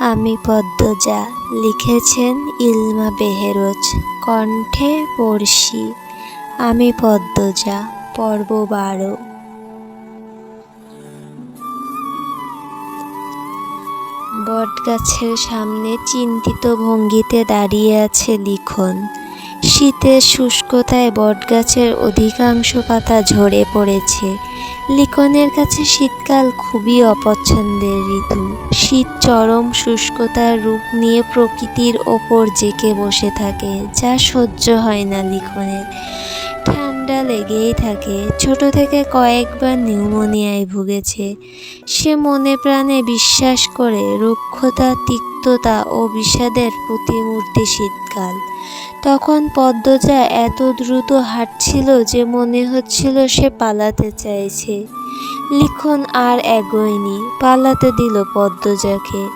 আমি পদ্মজা লিখেছেন ইলমা বেহেরোজ, কণ্ঠে পড়শি। আমি পদ্মজা, পর্ব বারো। বটগাছের সামনে চিন্তিত ভঙ্গিতে দাঁড়িয়ে আছে লিখন। শীতের শুষ্কতায় বটগাছের অধিকাংশ পাতা ঝরে পড়েছে। লিখনের কাছে শীতকাল খুবই অপছন্দের ঋতু। শীত চরম শুষ্কতার রূপ নিয়ে প্রকৃতির ওপর জেকে বসে থাকে, যা সহ্য হয় না লিখনের ঠান্ডা লেগেই থাকে। ছোট থেকে কয়েকবার নিউমোনিয়ায় ভুগেছে। সে মনে প্রাণে বিশ্বাস করে, রুক্ষতা, তিক্ততা ও বিষাদের প্রতিমূর্তি শীতকাল। তখন পদ্মজা এত দ্রুত হাঁটছিল যে মনে হচ্ছিল সে পালাতে চাইছে। লিখন আর এগোয়নি, পালাতে দিল পদ্মজাকে।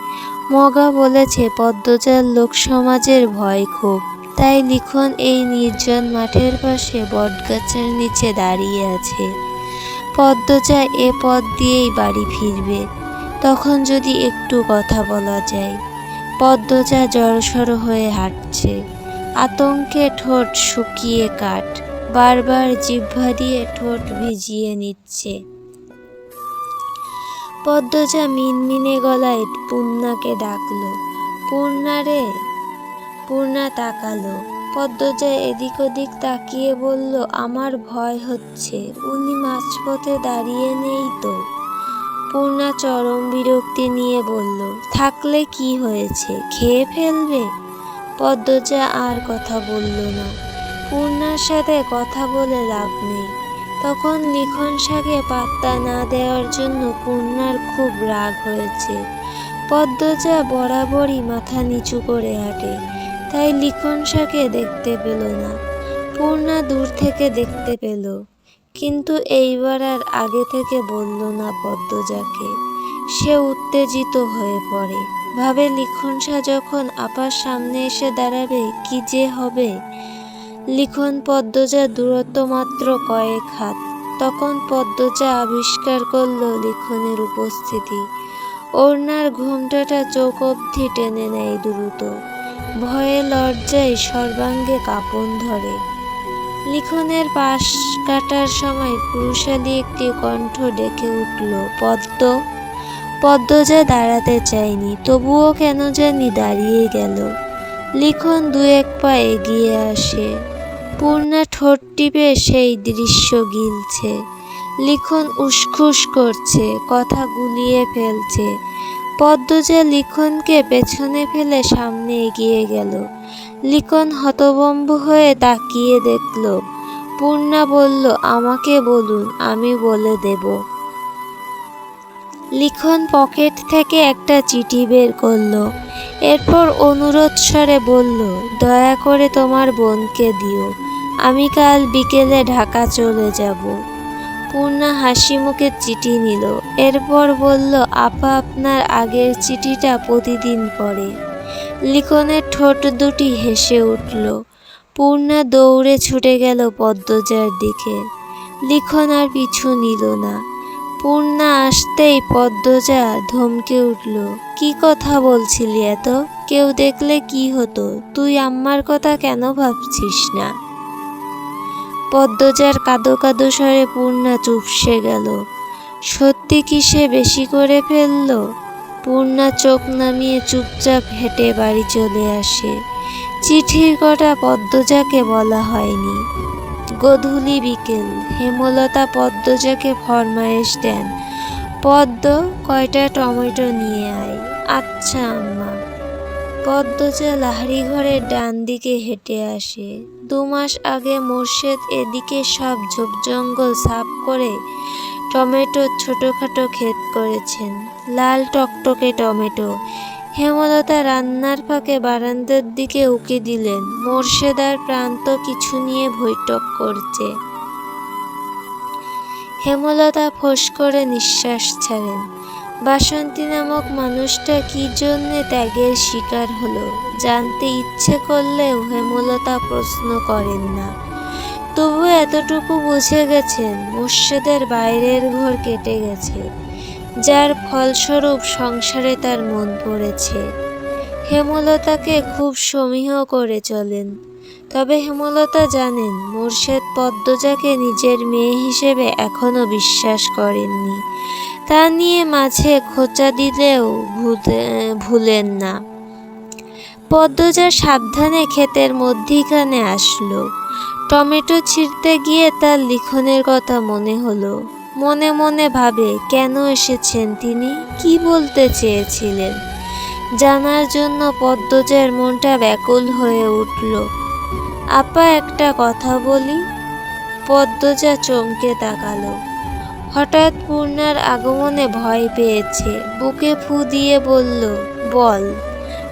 মগা বলেছে, পদ্মজার লোক সমাজের ভয় খুব। তাই লিখন এই নির্জন মাঠের পাশে বটগাছের নিচে দাঁড়িয়ে আছে। পদ্মজা এ পথ দিয়েই বাড়ি ফিরবে। তখন যদি একটু কথা বলা যায়। পদ্মজা জড়সড় হয়ে হাঁটছে। আতঙ্কে ঠোঁট শুকিয়ে কাঠ। বারবার জিহ্বা দিয়ে ঠোঁট ভিজিয়ে নিচ্ছে। পদ্মজা মিনমিনে গলায় পূর্ণাকে ডাকল। পূর্ণা রে, পূর্ণা তাকালো। পদ্মজা এদিক ওদিক তাকিয়ে বলল, আমার ভয় হচ্ছে, উনি মাঝপথে দাঁড়িয়ে নেই তো? পূর্ণা চরম বিরক্তি নিয়ে বলল, থাকলে কি হয়েছে? খেয়ে ফেলবে? পদ্মজা আর কথা বলল না। পূর্ণার সাথে কথা বলে লাভ নেই। তখন লিখন শাকে পাত্তা না দেওয়ার জন্য পূর্ণার খুব রাগ হয়েছে। পদ্মজা বরাবরই মাথা নিচু করে হাঁটে, তাই লিখন শাকে দেখতে পেল না। পূর্ণা দূর থেকে দেখতে পেল, কিন্তু এইবার আর আগে থেকে বলল না পদ্মজাকে। সে উত্তেজিত হয়ে পড়ে। ভাবে লিখন লিখনসা যখন আপার সামনে এসে দাঁড়াবে, কি যে হবে? লিখন পদ্মজা দূরত্ব মাত্র কয়েক হাত। তখন পদ্মজা আবিষ্কার করল লিখনের উপস্থিতি। ওড়নার ঘুমটাটা চোখ অবধি টেনে নেয় দ্রুত। ভয়ে লজ্জায় সর্বাঙ্গে কাঁপন ধরে। লিখনের পাশ কাটার সময় পুরুষালী একটি কণ্ঠ ডেকে উঠল, পদ্ম! পদ্মজা দাঁড়াতে চায়নি, তবুও কেন জানি দাঁড়িয়ে গেল। লিখন দু এক পা এগিয়ে আসে, পূর্ণা ঠোঁট টিপে সেই দৃশ্য গিলছে। লিখন উসখুস করছে, কথা গুলিয়ে ফেলছে। পদ্মজা লিখনকে পেছনে ফেলে সামনে এগিয়ে গেল। লিখন হতবম্ব হয়ে তাকিয়ে দেখল, পূর্ণা বলল, আমাকে বলুন, আমি বলে দেব। লিখন পকেট থেকে একটা চিঠি বের করল। এরপর অনুরোধ স্বরে বলল, দয়া করে তোমার বোনকে দিও। আমি কাল বিকেলে ঢাকা চলে যাব। পূর্ণা হাসি মুখে চিঠি নিল। এরপর বলল, আপা, আপনার আগের চিঠিটা প্রতিদিন পড়ে। লিখনের ঠোঁট দুটি হেসে উঠল। পূর্ণা দৌড়ে ছুটে গেল পদ্মজার দিকে। লিখন আর পিছু নিল না। পূর্ণা আসতেই পদ্মজা ধমকে উঠল, কি কথা বলছিলি এত? কেউ দেখলে কি হতো? তুই আম্মার কথা কেন ভাবছিস না? পদ্মজার কাদো কাদো স্বরে পূর্ণা চুপসে গেল, সত্যি কি সে বেশি করে ফেলল? পূর্ণা চোখ নামিয়ে চুপচাপ হেঁটে বাড়ি চলে আসে, চিঠির কটা পদ্মজাকে বলা হয়নি। গধূলি বিকেল, হেমলতা পদ্মজাকে ফরমায়েশ দেন। পদ্ম কয়টা টমেটো নিয়ে আয়? আচ্ছা আম্মা। পদ্মজা লাহারি ঘরের ডান দিকে হেঁটে আসে। দু মাস আগে মোর্শেদ এদিকে সব ঝোপজঙ্গল সাফ করে টমেটো ছোটোখাটো ক্ষেত করেছেন। লাল টকটকে টমেটো। হেমলতা রান্নার ফাঁকে বারান্দার দিকে উকি দিলেন। মোর্শেদার প্রান্ত কিছু নিয়ে বৈঠক করছে। হেমলতা ফোঁস করে নিঃশ্বাস ছাড়েন। বাসন্তী নামক মানুষটা কি জন্যে ত্যাগের শিকার হলো, জানতে ইচ্ছে করলেও হেমলতা প্রশ্ন করেন না। তবু এতটুকু বুঝে গেছেন, মুর্শেদের বাইরের ঘর কেটে গেছে। যার ফলস্বরূপ সংসারে তার মন পড়েছে। হেমলতাকে খুব সমীহ করে চলেন। তবে হেমলতা জানেন, মোর্শেদ পদ্মজাকে নিজের মেয়ে হিসেবে এখনও বিশ্বাস করেননি। তা নিয়ে মাঝে খোঁচা দিলেও ভুলে- ভুলেন না। পদ্মজা সাবধানে ক্ষেতের মধ্যিখানে আসলো। টমেটো ছিঁড়তে গিয়ে তার লিখনের কথা মনে হলো। মনে মনে ভাবে, কেন এসেছেন তিনি? কি বলতে চেয়েছিলেন? জানার জন্য পদ্মজার মনটা ব্যাকুল হয়ে উঠল। আপা, একটা কথা বলি? পদ্মজা চমকে তাকালো। হঠাৎ পূর্ণার আগমনে ভয় পেয়েছে। বুকে ফু দিয়ে বলল, বল,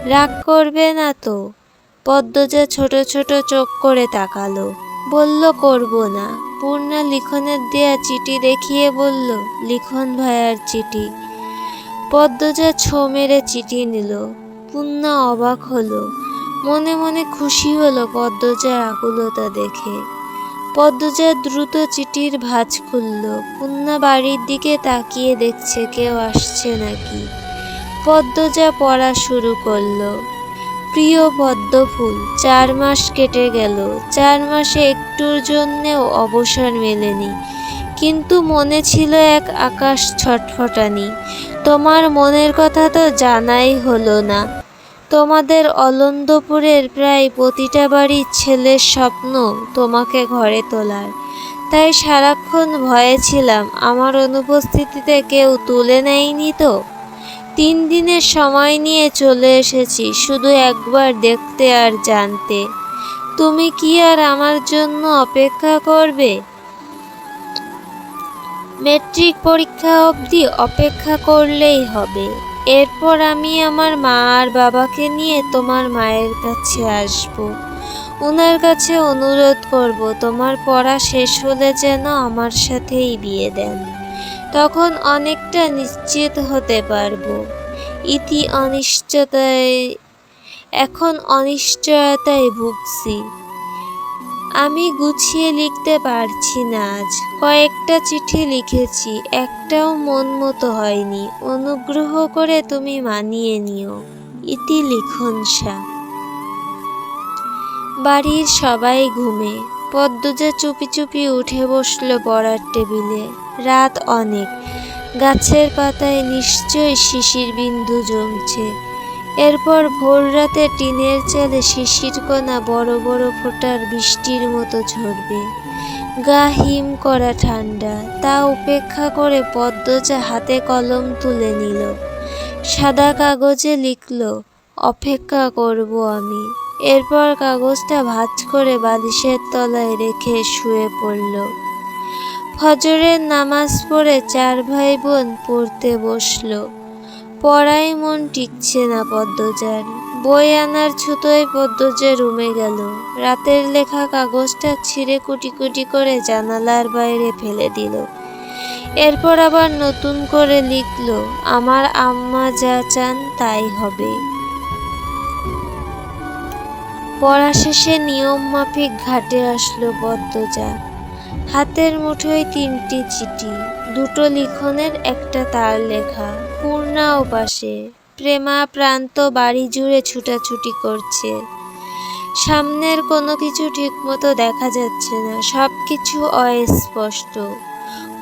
রাগ করবে না তো? পদ্মজা ছোট ছোট চোখ করে তাকালো। বলল, করব না। পূর্ণা লিখনের দেয়া চিঠি দেখিয়ে বলল, লিখন ভাইয়ার চিঠি। পদ্মজা ছো মেরে চিঠি নিল। পূর্ণা অবাক হলো। মনে মনে খুশি হলো পদ্মজার আকুলতা দেখে। পদ্মজা দ্রুত চিঠির ভাঁজ খুলল। পূর্ণা বাড়ির দিকে তাকিয়ে দেখছে, কেউ আসছে নাকি? পদ্মজা পড়া শুরু করল। প্রিয় পদ্মফুল চার মাস কেটে গেল। চার মাসে একটুর জন্যেও অবসর মেলেনি। কিন্তু মনে ছিল এক আকাশ ছটফটানি। তোমার মনের কথা তো জানাই হলো না। তোমাদের অলন্দপুরের প্রায় প্রতিটা বাড়ির ছেলের স্বপ্ন তোমাকে ঘরে তোলার। তাই সারাক্ষণ ভয়ে ছিলাম। আমার অনুপস্থিতিতে কেউ তুলে নেয়নি তো? তিন দিনের সময় নিয়ে চলে এসেছি, শুধু একবার দেখতে আর জানতে। তুমি কি আর আমার জন্য অপেক্ষা করবে? মেট্রিক পরীক্ষা অবধি অপেক্ষা করলেই হবে। এরপর আমি আমার মা আর বাবাকে নিয়ে তোমার মায়ের কাছে আসব। ওনার কাছে অনুরোধ করব, তোমার পড়া শেষ হলে যেন আমার সাথেই বিয়ে দেন। তখন অনেকটা নিশ্চিত হতে পারব। ইতি অনিশ্চয়তায়, এখন অনিশ্চয়তায় ভুগছি। আমি গুছিয়ে লিখতে পারছি না আজ। কয়েকটা চিঠি লিখেছি, একটাও মন মতো হয়নি। অনুগ্রহ করে তুমি মানিয়ে নিও। ইতি লিখন বাড়ির সবাই ঘুমে। পদ্মজা চুপি চুপি উঠে বসল পড়ার টেবিলে। রাত অনেক। গাছের পাতায় নিশ্চয়ই শিশির বিন্দু জমছে। এরপর ভোর রাতে টিনের চালে শিশির কণা বড় বড় ফোঁটার বৃষ্টির মতো ঝরবে। গা হিম করা ঠান্ডা, তা উপেক্ষা করে পদ্মজা হাতে কলম তুলে নিল। সাদা কাগজে লিখল, অপেক্ষা করব আমি। এরপর কাগজটা ভাঁজ করে বালিশের তলায় রেখে শুয়ে পড়ল। ফজরের নামাজ পড়ে চার ভাই বোন পড়তে বসল। পড়ায় মন টিকছে না পদ্মজার। বই আনার ছুতোয় পদ্মজা রুমে গেল। রাতের লেখা কাগজটা ছিঁড়ে কুটি কুটি করে জানালার বাইরে ফেলে দিল। এরপর আবার নতুন করে লিখল, আমার আম্মা যা চান তাই হবে। পড়া শেষে নিয়ম মাফিক ঘাটে আসলো পদ্মজা। হাতের মুঠোয় তিনটি চিঠি, দুটো লিখনের একটা তার লেখা, পূর্ণা ও পাশে প্রেমা প্রান্ত বাড়ি জুড়ে ছুটাছুটি করছে। সামনের কোনো কিছু ঠিকমতো দেখা যাচ্ছে না সব কিছু অস্পষ্ট।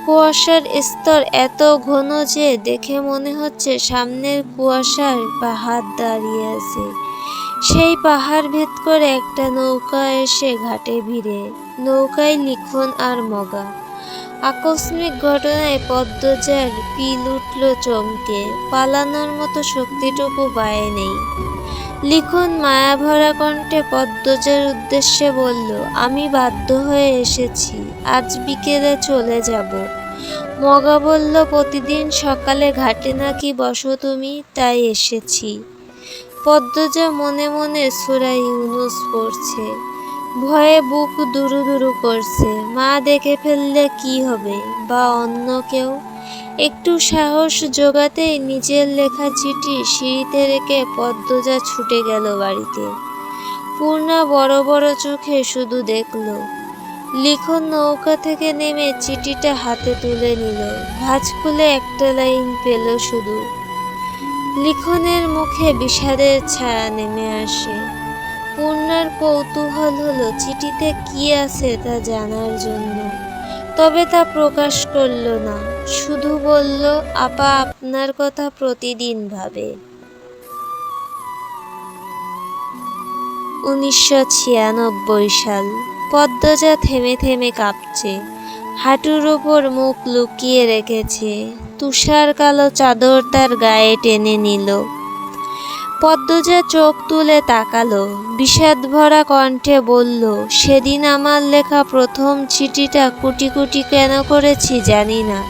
কুয়াশার স্তর এত ঘন যে দেখে মনে হচ্ছে সামনের কুয়াশার পাহাড় দাঁড়িয়ে আছে। সেই পাহাড় ভেদ করে একটা নৌকা এসে ঘাটে ভিড়ে। নৌকায় লিখন আর মগা। আকস্মিক ঘটনায় পদ্মজার পিল উঠল চমকে। পালানোর মতো শক্তিটুকু বায়ে নেই। লিখন মায়াভরা কণ্ঠে পদ্মজার উদ্দেশ্যে বলল, আমি বাধ্য হয়ে এসেছি, আজ বিকেলে চলে যাব। মগা বলল, প্রতিদিন সকালে ঘাটে নাকি বসো তুমি, তাই এসেছি। পদ্মজা মনে মনে সুরাই ইউনুস পড়ছে। ভয়ে বুক দুরু দুরু করছে। মা দেখে ফেললে কি হবে বা অন্য কেউ? একটু সাহস জোগাতেই নিজের লেখা চিঠি সিঁড়িতে রেখে পদ্মজা ছুটে গেল বাড়িতে। পূর্ণা বড় বড় চোখে শুধু দেখল। লিখন নৌকা থেকে নেমে চিঠিটা হাতে তুলে নিল। ভাজ খুলে একটা লাইন পেল শুধু। লিখনের মুখে বিষাদের ছায়া নেমে আসে। পূর্ণার কৌতূহল হলো, চিঠিতে কি আছে তা জানার জন্য। তবে তা প্রকাশ করল না, শুধু বলল, আপা আপনার কথা প্রতিদিন ভাবে। উনিশশো ছিয়ানব্বই সাল, পদ্মজা থেমে থেমে কাঁপছে, হাঁটুর ওপর মুখ লুকিয়ে রেখেছে তুষার কালো চাদর তার গায়ে টেনে নিল। পদ্মজা চোখ তুলে তাকালো, বিষাদ ভরা কণ্ঠে বলল, সেদিন আমার লেখা প্রথম চিঠিটা কুটি কুটি কেন করেছি জানি না।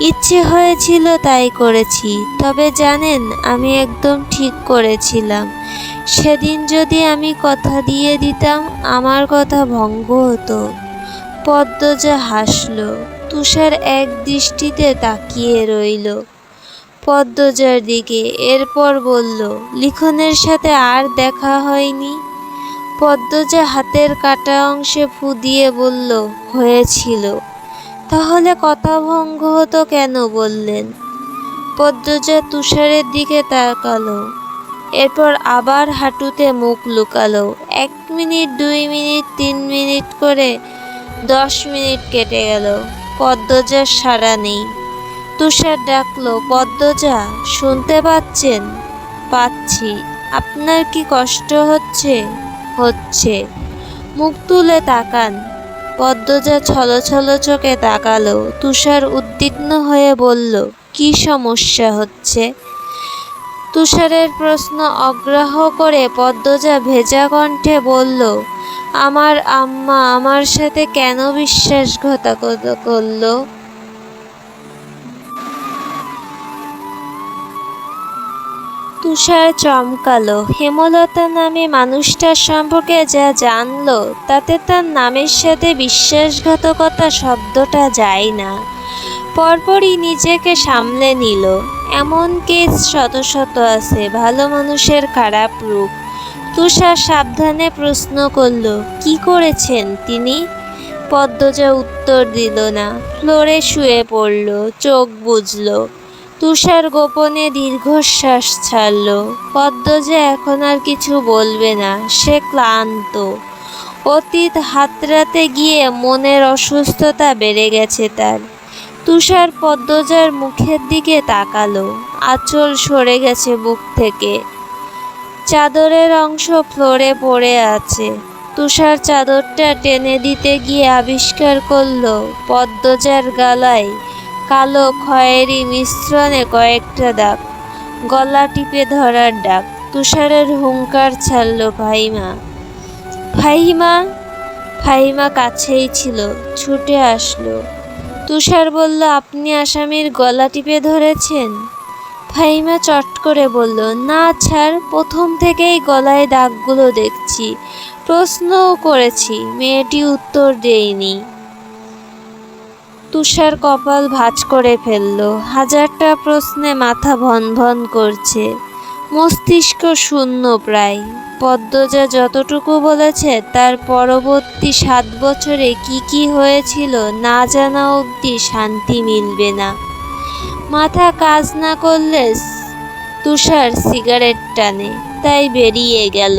ইচ্ছে হয়েছিল তাই করেছি, তবে জানেন, আমি একদম ঠিক করেছিলাম। সেদিন যদি আমি কথা দিয়ে দিতাম, আমার কথা ভঙ্গ হতো। পদ্মজা হাসল, তুষার এক দৃষ্টিতে তাকিয়ে রইল। পদ্মজার দিকে। এরপর বলল, লিখনের সাথে আর দেখা হয়নি? পদ্মজা হাতের কাটা অংশে ফু দিয়ে বলল, হয়েছিল। তাহলে কথা ভঙ্গ হতো কেন বললেন? পদ্মজা তুষারের দিকে তাকালো। এরপর আবার হাঁটুতে মুখ লুকালো। এক মিনিট, দুই মিনিট, তিন মিনিট করে দশ মিনিট কেটে গেল। পদ্মজার সাড়া নেই। তুষার ডাকলো, পদ্মজা, শুনতে পাচ্ছেন? পাচ্ছি। আপনার কি কষ্ট হচ্ছে? হচ্ছে। মুখ তুলে তাকান। পদ্মজা ছলো ছলো চোখে তাকালো, তুষার উদ্বিগ্ন হয়ে বলল, কি সমস্যা হচ্ছে? তুষারের প্রশ্ন অগ্রাহ করে পদ্মজা ভেজা কণ্ঠে বলল, আমার আম্মা আমার সাথে কেন বিশ্বাসঘাতকতা করল? তুষার চমকালো। হেমলতা নামে মানুষটার সম্পর্কে যা জানলো, তাতে তার নামের সাথে বিশ্বাসঘাতকতা শব্দটা যায় না। পরপরই নিজেকে সামলে নিল। এমন কেস শত শত আছে, ভালো মানুষের খারাপ রূপ। তুষার সাবধানে প্রশ্ন করল, কি করেছেন তিনি? পদ্মজা উত্তর দিল না। ফ্লোরে শুয়ে পড়ল, চোখ বুঝলো তুষার গোপনে দীর্ঘশ্বাস ছাড়ল। পদ্মজা এখন আর কিছু বলবে না, সে ক্লান্ত। অতীত হাতড়াতে গিয়ে মনের অসুস্থতা বেড়ে গেছে তার। তুষার পদ্মজার মুখের দিকে তাকালো, আঁচল সরে গেছে বুক থেকে। চাদরের অংশ ফ্লোরে পড়ে আছে। তুষার চাদরটা টেনে দিতে গিয়ে আবিষ্কার করল, পদ্মজার গালায় কালো খয়েরি মিশ্রণে কয়েকটা দাগ। গলা টিপে ধরার ডাক। তুষারের হুঙ্কার ছাড়ল ফাহিমা ফাহিমা ফাহিমা কাছেই ছিল, ছুটে আসলো। তুষার বলল, আপনি আসামির গলা টিপে ধরেছেন? ফাহিমা চট করে বলল, না ছাড়, প্রথম থেকেই গলায় দাগগুলো দেখছি। প্রশ্নও করেছি, মেয়েটি উত্তর দেয়নি। তুষার কপাল ভাঁজ করে ফেলল। হাজারটা প্রশ্নে মাথা ভন ভন করছে। মস্তিষ্ক শূন্য প্রায়। পদ্মজা যতটুকু বলেছে, তার পরবর্তী সাত বছরে কি কি হয়েছিল না জানা অবধি শান্তি মিলবে না। মাথা কাজ না করলে তুষার সিগারেট টানে, তাই বেরিয়ে গেল।